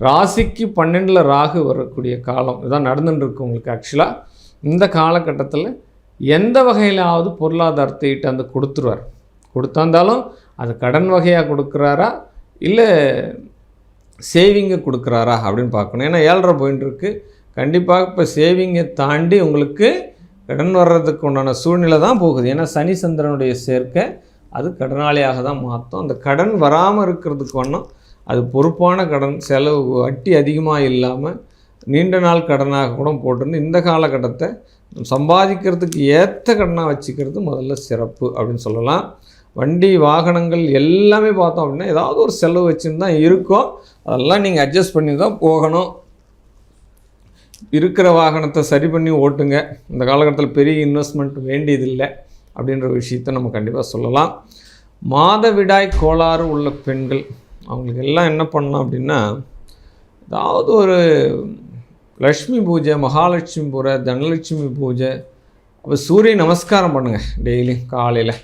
ராசிக்கு பன்னெண்டில் ராகு வரக்கூடிய காலம் இதான் நடந்துட்டு இருக்கு உங்களுக்கு ஆக்சுவலாக இந்த காலகட்டத்தில் எந்த வகையிலாவது பொருளாதாரத்தை ஈட்டாந்து கொடுத்துருவார். கொடுத்தாந்தாலும் அது கடன் வகையாக கொடுக்குறாரா? இல்லை சேவிங்கை கொடுக்குறாரா அப்படின்னு பார்க்கணும். ஏன்னா ஏழரை பாயிண்ட் இருக்குது கண்டிப்பாக இப்போ சேவிங்கை தாண்டி உங்களுக்கு கடன் வர்றதுக்கு உண்டான சூழ்நிலை தான் போகுது. ஏன்னா சனி சந்திரனுடைய சேர்க்கை அது கடனாளியாக தான் மாற்றும் அந்த கடன் வராமல் இருக்கிறதுக்கு ஒன்றும் அது பொறுப்பான கடன் செலவு வட்டி அதிகமாக இல்லாமல் நீண்ட நாள் கடனாக கூட போட்டிருந்து இந்த காலகட்டத்தை சம்பாதிக்கிறதுக்கு ஏற்ற கடனாக வச்சுக்கிறது முதல்ல சிறப்பு அப்படின்னு சொல்லலாம். வண்டி வாகனங்கள் எல்லாமே பார்த்தோம் அப்படின்னா ஏதாவது ஒரு செலவு வச்சுன்னு தான் இருக்கும். அதெல்லாம் நீங்கள் அட்ஜஸ்ட் பண்ணி தான் போகணும். இருக்கிற வாகனத்தை சரி பண்ணி ஓட்டுங்க. இந்த காலகட்டத்தில் பெரிய இன்வெஸ்ட்மெண்ட் வேண்டியதில்லை அப்படின்ற விஷயத்த நம்ம கண்டிப்பாக சொல்லலாம். மாதவிடாய் கோளாறு உள்ள பெண்கள் அவங்களுக்கு எல்லாம் என்ன பண்ணலாம் அப்படின்னா ஏதாவது ஒரு லக்ஷ்மி பூஜை மகாலட்சுமி பூஜை தனலட்சுமி பூஜை அப்போ சூரிய நமஸ்காரம் பண்ணுங்கள் டெய்லியும் காலையில்.